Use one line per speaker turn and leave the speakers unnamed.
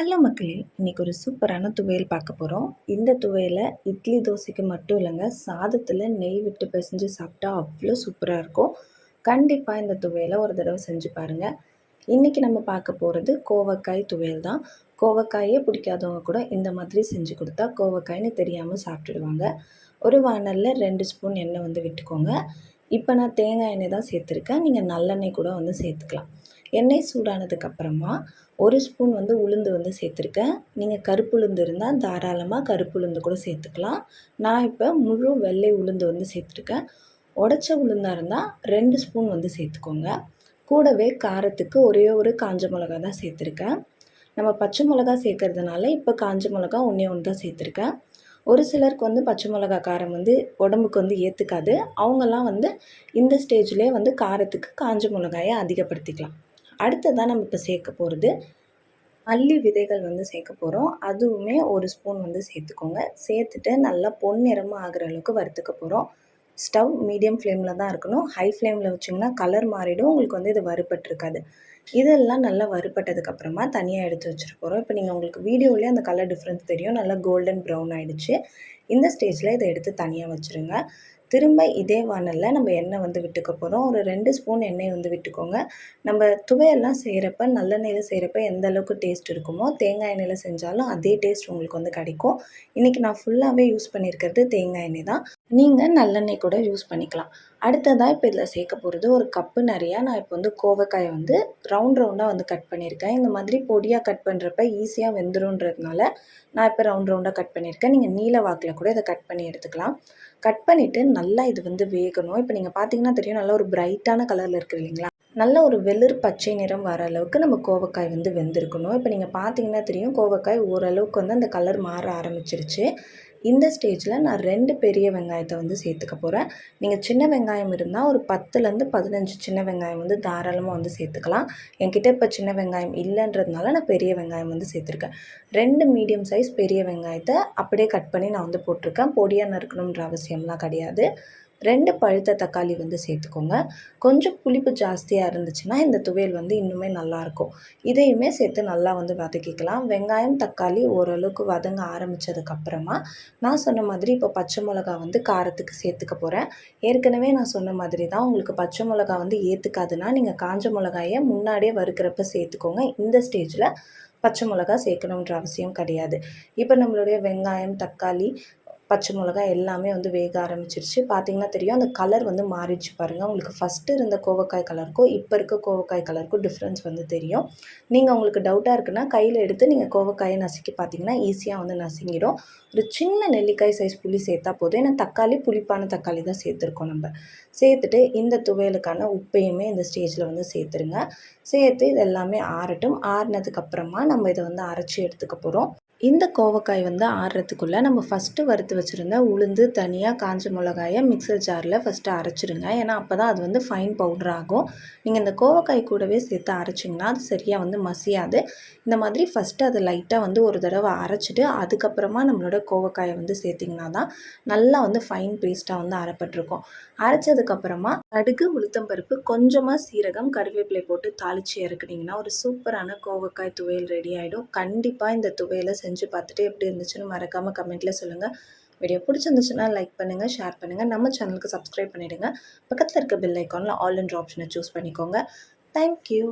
Hello மக்களே இன்றைக்கி ஒரு சூப்பரான துவையல் பார்க்க போகிறோம் இந்த துவையலை இட்லி தோசைக்கு மட்டும் இல்லைங்க சாதத்தில் நெய் விட்டு பிசைஞ்சு சாப்பிட்டா அவ்வளோ சூப்பராக இருக்கும். கண்டிப்பாக இந்த துவையலை ஒரு தடவை செஞ்சு பாருங்கள் இன்றைக்கி நம்ம பார்க்க போகிறது கோவக்காய் துவையல் தான். கோவக்காயே பிடிக்காதவங்க கூட இந்த மாதிரி செஞ்சு கொடுத்தா கோவக்காய்னு தெரியாமல் சாப்பிட்டுடுவாங்க. ஒரு வானலில் ரெண்டு ஸ்பூன் எண்ணெய் வந்து விட்டுக்கோங்க. இப்போ நான் தேங்காய் எண்ணெய் தான் சேர்த்துருக்கேன். நீங்கள் நல்லெண்ணெய் கூட வந்து சேர்த்துக்கலாம். எண்ணெய் சூடானதுக்கப்புறமா ஒரு ஸ்பூன் வந்து உளுந்து வந்து சேர்த்துருக்கேன். நீங்கள் கருப்பு உளுந்து இருந்தால் தாராளமாக கருப்பு உளுந்து கூட சேர்த்துக்கலாம். நான் இப்போ முழு வெள்ளை உளுந்து வந்து சேர்த்துருக்கேன். உடச்ச உளுந்தாக இருந்தால் ரெண்டு ஸ்பூன் வந்து சேர்த்துக்கோங்க. கூடவே காரத்துக்கு ஒரே ஒரு காஞ்ச மிளகா தான் சேர்த்துருக்கேன். நம்ம பச்சை மிளகா சேர்க்கறதுனால இப்போ காஞ்ச மிளகா ஒன்றே ஒன்று தான் சேர்த்துருக்கேன். ஒரு சிலருக்கு வந்து பச்சை மிளகா காரம் வந்து உடம்புக்கு வந்து ஏற்றுக்காது அவங்கெல்லாம் வந்து இந்த ஸ்டேஜ்லேயே வந்து காரத்துக்கு காஞ்ச மிளகாயை அதிகப்படுத்திக்கலாம். அடுத்ததாக நம்ம இப்போ சேர்க்க போகிறது மல்லி விதைகள் வந்து சேர்க்க போகிறோம் அதுவுமே ஒரு ஸ்பூன் வந்து சேர்த்துக்கோங்க. சேர்த்துட்டு நல்லா பொன்னிறமாக ஆகிற அளவுக்கு வறுத்துக்க போகிறோம் ஸ்டவ் மீடியம் ஃப்ளேமில் தான் இருக்கணும். ஹை ஃப்ளேமில் வச்சிங்கன்னா கலர் மாறிடும். உங்களுக்கு வந்து இது வறுபட்டிருக்காது. இதெல்லாம் நல்லா வறுபட்டதுக்கப்புறமா தனியாக எடுத்து வச்சுட்டு போகிறோம் இப்போ நீங்கள் உங்களுக்கு வீடியோவிலே அந்த கலர் டிஃப்ரென்ஸ் தெரியும். நல்லா கோல்டன் ப்ரௌன் ஆகிடுச்சு இந்த ஸ்டேஜில் இதை எடுத்து தனியாக வச்சுருங்க. திரும்ப இதே வானலில் நம்ம எண்ணெய் வந்து விட்டுக்க போகிறோம் ஒரு ரெண்டு ஸ்பூன் எண்ணெய் வந்து விட்டுக்கோங்க. நம்ம துவையெல்லாம் செய்கிறப்ப நல்லெண்ணெயில் செய்கிறப்ப எந்த அளவுக்கு டேஸ்ட் இருக்குமோ தேங்காய் எண்ணெயில் செஞ்சாலும் அதே டேஸ்ட் உங்களுக்கு வந்து கிடைக்கும். இன்றைக்கி நான் ஃபுல்லாகவே யூஸ் பண்ணியிருக்கிறது தேங்காய் எண்ணெய் தான். நீங்கள் நல்லெண்ணெய் கூட யூஸ் பண்ணிக்கலாம். அடுத்ததாக இப்போ இதில் சேர்க்க போகிறது ஒரு கப்பு நிறையா நான் இப்போ வந்து கோவக்காயை வந்து ரவுண்ட் ரவுண்டாக வந்து கட் பண்ணியிருக்கேன். இந்த மாதிரி பொடியாக கட் பண்ணுறப்ப ஈஸியாக வெந்துருன்றதுனால நான் இப்போ ரவுண்ட் ரவுண்டாக கட் பண்ணியிருக்கேன். நீங்கள் நீல வாக்கில் கூட இதை கட் பண்ணி எடுத்துக்கலாம். கட் பண்ணிவிட்டு நல்லா இது வந்து வேகணும். இப்போ நீங்கள் பார்த்தீங்கன்னா தெரியும் நல்லா ஒரு பிரைட்டான கலரில் இருக்குது இல்லைங்களா? நல்ல ஒரு வெளிர் பச்சை நிறம் வர அளவுக்கு நம்ம கோவக்காய் வந்து வெந்திருக்கணும். இப்போ நீங்கள் பார்த்தீங்கன்னா தெரியும் கோவக்காய் ஓரளவுக்கு வந்து அந்த கலர் மாற ஆரம்பிச்சிருச்சு. இந்த ஸ்டேஜில் நான் ரெண்டு பெரிய வெங்காயத்தை வந்து சேர்த்துக்க போகிறேன் நீங்கள் சின்ன வெங்காயம் இருந்தால் ஒரு பத்துலேருந்து பதினஞ்சு சின்ன வெங்காயம் வந்து தாராளமாக வந்து சேர்த்துக்கலாம். என்கிட்ட இப்போ சின்ன வெங்காயம் இல்லைன்றதுனால நான் பெரிய வெங்காயம் வந்து சேர்த்துருக்கேன். ரெண்டு மீடியம் சைஸ் பெரிய வெங்காயத்தை அப்படியே கட் பண்ணி நான் வந்து போட்டிருக்கேன். பொடியாக நறுக்கணுன்ற அவசியம்லாம் கிடையாது. ரெண்டு பழுத்த தக்காளி வந்து சேர்த்துக்கோங்க. கொஞ்சம் புளிப்பு ஜாஸ்தியாக இருந்துச்சுன்னா இந்த துவையல் வந்து இன்னுமே நல்லாயிருக்கும். இதையுமே சேர்த்து நல்லா வந்து வதக்கிக்கலாம். வெங்காயம் தக்காளி ஓரளவுக்கு வதங்க ஆரம்பித்ததுக்கப்புறமா நான் சொன்ன மாதிரி இப்போ பச்சை மிளகா வந்து காரத்துக்கு சேர்த்துக்க போகிறேன் ஏற்கனவே நான் சொன்ன மாதிரி தான் உங்களுக்கு பச்சை மிளகா வந்து ஏற்றுக்காதுன்னா நீங்கள் காஞ்ச மிளகாயை முன்னாடியே வறுக்கிறப்ப சேர்த்துக்கோங்க. இந்த ஸ்டேஜில் பச்சை மிளகா சேர்க்கணுன்ற அவசியம் கிடையாது. இப்போ நம்மளுடைய வெங்காயம் தக்காளி பச்சை மிளகா எல்லாமே வந்து வேக ஆரம்பிச்சிருச்சு. பார்த்தீங்கன்னா தெரியும் அந்த கலர் வந்து மாறிடுச்சு பாருங்கள் உங்களுக்கு ஃபஸ்ட்டு இருந்த கோவக்காய் கலருக்கும் இப்போ இருக்க கோவக்காய் கலருக்கும் டிஃப்ரென்ஸ் வந்து தெரியும். நீங்கள் உங்களுக்கு டவுட்டாக இருக்குன்னா கையில் எடுத்து நீங்கள் கோவக்காயை நசுக்கி பார்த்தீங்கன்னா ஈஸியாக வந்து நசுங்கிடும். ஒரு சின்ன நெல்லிக்காய் சைஸ் புளி சேர்த்தா போதும். ஏன்னா தக்காளி புளிப்பான தக்காளி தான் சேர்த்துருக்கோம் நம்ம. சேர்த்துட்டு இந்த துவையலுக்கான உப்பையுமே இந்த ஸ்டேஜில் வந்து சேர்த்துருங்க. சேர்த்து இது எல்லாமே ஆறட்டும். ஆறினதுக்கப்புறமா நம்ம இதை வந்து அரைச்சி எடுத்துக்க போகிறோம் இந்த கோவக்காய் வந்து ஆறுறதுக்குள்ளே நம்ம ஃபஸ்ட்டு வறுத்து வச்சுருந்த உளுந்து தனியாக காஞ்ச மிளகாயை மிக்சர் ஜாரில் ஃபஸ்ட்டு அரைச்சிருங்க. ஏன்னா அப்போ தான் அது வந்து ஃபைன் பவுடர் ஆகும். நீங்கள் இந்த கோவக்காய் கூடவே சேர்த்து அரைச்சிங்கன்னா அது சரியாக வந்து மசியாது. இந்த மாதிரி ஃபஸ்ட்டு அதை லைட்டாக வந்து ஒரு தடவை அரைச்சிட்டு அதுக்கப்புறமா நம்மளோட கோவக்காயை வந்து சேர்த்திங்கன்னா தான் நல்லா வந்து ஃபைன் பேஸ்ட்டாக வந்து அரைப்பட்டிருக்கும். அரைச்சதுக்கப்புறமா கடுகு உளுத்தம்பருப்பு கொஞ்சமாக சீரகம் கருவேப்பிலை போட்டு தாளித்து இறக்குனிங்கன்னா ஒரு சூப்பரான கோவக்காய் துவையல் ரெடி ஆகிடும் கண்டிப்பாக இந்த துவையலை செஞ்சு பார்த்துட்டு எப்படி இருந்துச்சுன்னு மறக்காமல் கமெண்ட்டில் சொல்லுங்கள் வீடியோ பிடிச்சிருந்துச்சுன்னா லைக் பண்ணுங்கள் ஷேர் பண்ணுங்கள் நம்ம சேனலுக்கு சப்ஸ்கிரைப் பண்ணிவிடுங்க பக்கத்தில் இருக்க பெல் ஐக்கானில் ஆல் அண்ட் ஆப்ஷனை சூஸ் பண்ணிக்கோங்க தேங்க்யூ